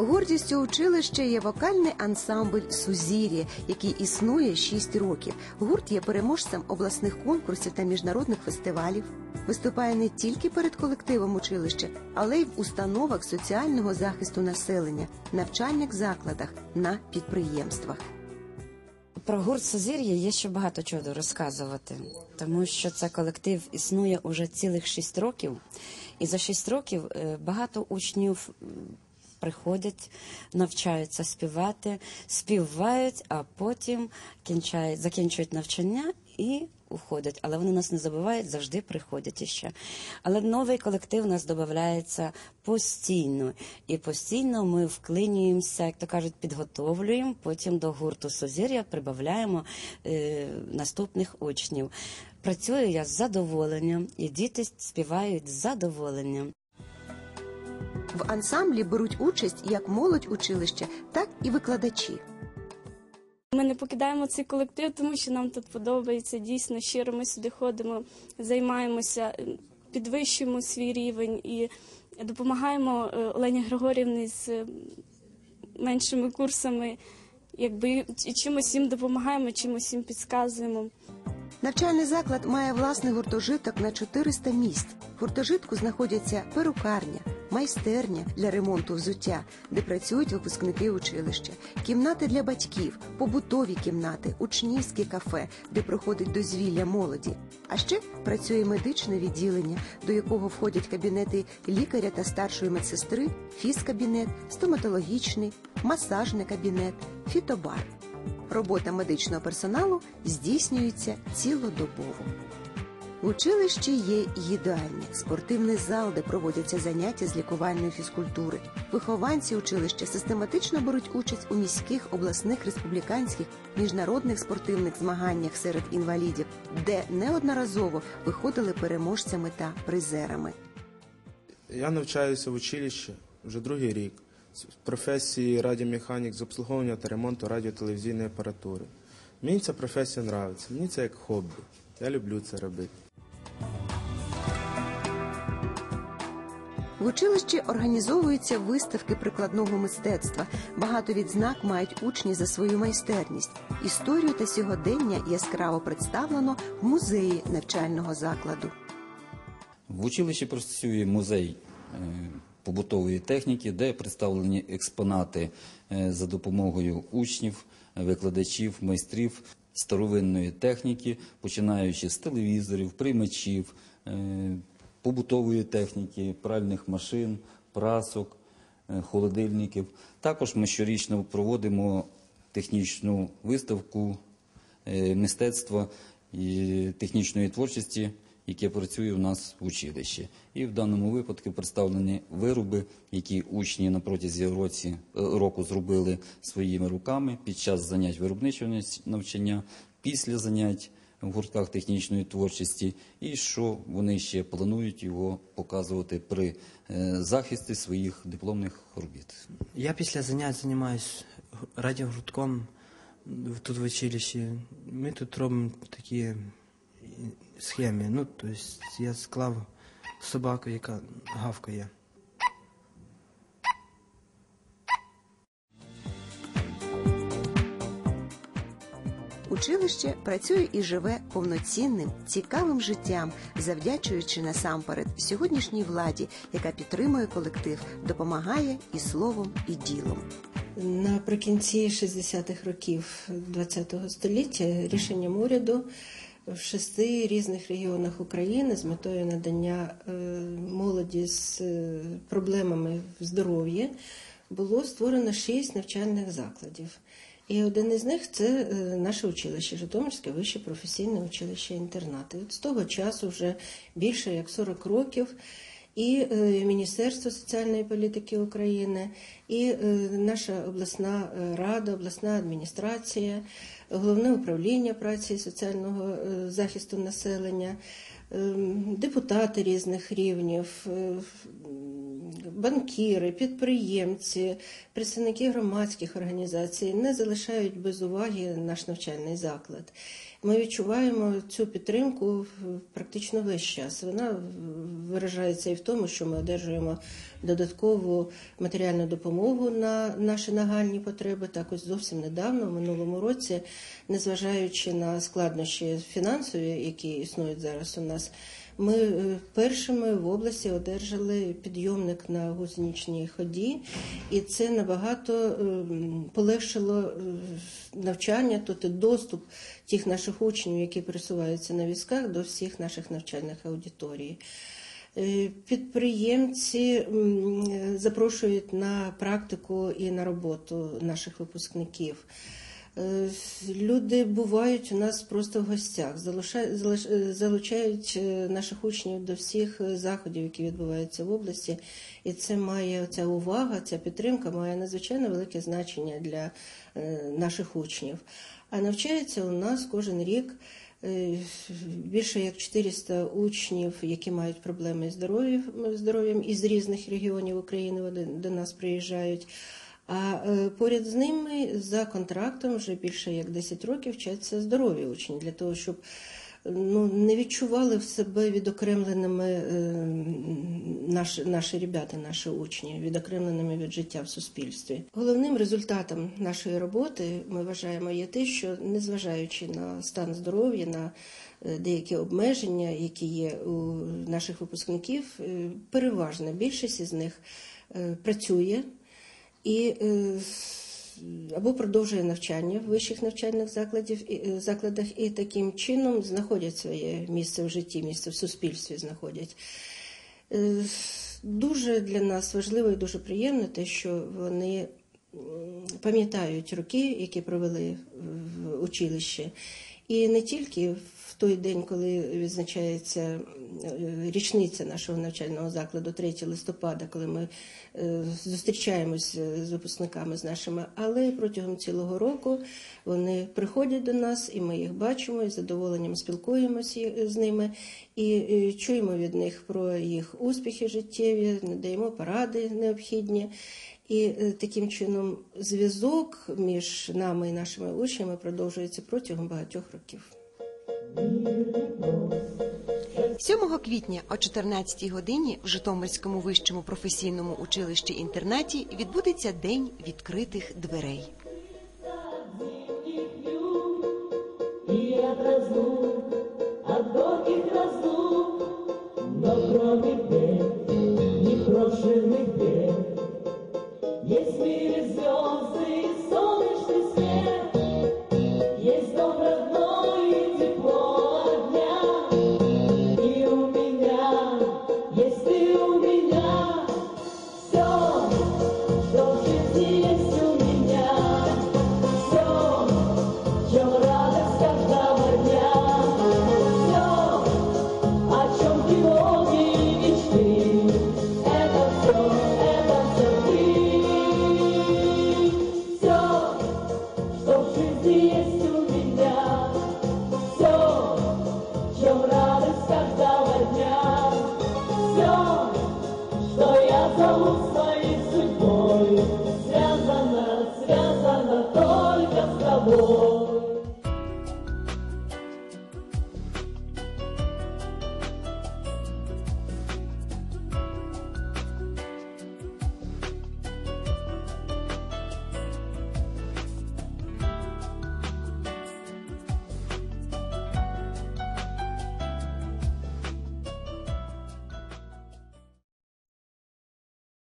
Гордістю училища є вокальний ансамбль Сузір'я, який існує 6 років. Гурт є переможцем обласних конкурсів та міжнародних фестивалів. Виступає не тільки перед колективом училища, але й в установах соціального захисту населення, навчальних закладах на підприємствах. Про гурт Сузір'я є ще багато чого розказувати, тому що це колектив існує уже цілих шість років, і за шість років е, багато учнів приходять, навчаються співати, співають, а потім кінчають, закінчують навчання і уходять. Але вони нас не забувають, завжди приходять іще. Але новий колектив у нас додається постійно, і постійно ми вклинюємося, як то кажуть, підготовлюємо. Потім до гурту Сузір'я прибавляємо е, наступних учнів. Працюю я з задоволенням, і діти співають з задоволенням. В ансамблі беруть участь як молодь училища, так і викладачі. Ми не покидаємо цей колектив, тому що нам тут подобається дійсно щиро. Ми сюди ходимо, займаємося, е, підвищуємо свій рівень і допомагаємо е, Олені Григорівні з е, меншими курсами. Якби чимось їм допомагаємо, чимось їм підказуємо. Навчальний заклад має власний гуртожиток на 400 місць. В гуртожитку знаходяться перукарня, майстерня для ремонту взуття, де працюють випускники училища, кімнати для батьків, побутові кімнати, учнівське кафе, де проходить дозвілля молоді. А ще працює медичне відділення, до якого входять кабінети лікаря та старшої медсестри, фізкабінет, стоматологічний, масажний кабінет, фітобар. Робота медичного персоналу здійснюється цілодобово. В є їдальня, спортивний зал, де проводяться заняття з лікувальної фізкультури. Вихованці училища систематично беруть участь у міських, обласних, республіканських, міжнародних спортивних змаганнях серед інвалідів, де неодноразово виходили переможцями та призерами. Я навчаюся в училищі вже другий рік з професії радіомеханік з обслуговування та ремонту радіотелевізійної апаратури. Мені ця професія подобається, мені це як хобі. Я люблю це робити. В училищі організовуються виставки прикладного мистецтва. Багато відзнак мають учні за свою майстерність. Історію та сьогодення яскраво представлено в музеї навчального закладу. В училищі працює музей е, побутової техніки, де представлені експонати е, за допомогою учнів, викладачів, майстрів старовинної техніки, починаючи з телевізорів, приймачів, е, побутової техніки, пральних машин, прасок, е, холодильників. Також ми щорічно проводимо технічну виставку е, мистецтва і технічної творчості, яке працює у нас в училищі. І в даному випадку представлені вироби, які учні на протязі році, е, року зробили своїми руками під час занять виробничого навчання, після занять в гуртках технічної творчості, і що вони ще планують його показувати при е, захисті своїх дипломних робіт. Я після занять займаюся радіогуртком в- тут в училищі. Ми тут робимо такі схеми. Ну, тобто я склав собаку, яка гавкає. Училище працює і живе повноцінним, цікавим життям, завдячуючи насамперед сьогоднішній владі, яка підтримує колектив, допомагає і словом, і ділом. Наприкінці 60-х років ХХ століття рішенням уряду в шести різних регіонах України з метою надання е, молоді з е, проблемами в здоров'ї було створено шість навчальних закладів. І один із них це е, наше училище, Житомирське вище професійне училище інтернати. От з того часу вже більше як 40 років і е, Міністерство соціальної політики України, і е, наша обласна е, рада, обласна адміністрація, головне управління праці і соціального захисту населення, е, депутати різних рівнів, банкіри, підприємці, представники громадських організацій не залишають без уваги наш навчальний заклад. Ми відчуваємо цю підтримку практично весь час. Вона виражається і в тому, що ми одержуємо додаткову матеріальну допомогу на наші нагальні потреби. Так ось зовсім недавно, в минулому році, незважаючи на складнощі фінансові, які існують зараз у нас. Ми е, першими в області одержали підйомник на гусеничній ході, і це набагато е, полегшило е, навчання, і доступ тих наших учнів, які пересуваються на візках, до всіх наших навчальних аудиторій. Підприємці запрошують на практику і на роботу наших випускників. Е, люди бувають у нас просто в гостях, залучають е, наших учнів до всіх е, заходів, які відбуваються в області, і це має ця увага, ця підтримка має надзвичайно велике значення для наших учнів. А навчається у нас кожен рік. Більше як 400 учнів, які мають проблеми з здоров'ям із різних регіонів України, вони до нас приїжджають. А е, поряд з ними за контрактом вже більше як 10 років вчаться здорові учні для того, щоб ну, не відчували в себе відокремленими е, наші, наші ребята, наші учні, відокремленими від життя в суспільстві. Головним результатом нашої роботи ми вважаємо є те, що незважаючи на стан здоров'я, на е, деякі обмеження, які є у наших випускників, переважна більшість із них працює і е, або продовжує навчання в вищих навчальних закладів, е, закладах і таким чином знаходять своє місце в житті, місце в суспільстві знаходять. Е, дуже для нас важливо і дуже приємно те, що вони пам'ятають роки, які провели в училищі, і не тільки в той день, коли відзначається е, річниця нашого навчального закладу, 3 листопада, коли ми е, зустрічаємось з випускниками з нашими, але протягом цілого року вони приходять до нас, і ми їх бачимо, і з задоволенням спілкуємося з ними і чуємо від них про їх успіхи життєві, надаємо поради необхідні. І е, таким чином зв'язок між нами і нашими учнями продовжується протягом багатьох років. 7 квітня о 14-й годині в Житомирському вищому професійному училищі інтернаті відбудеться День відкритих дверей. your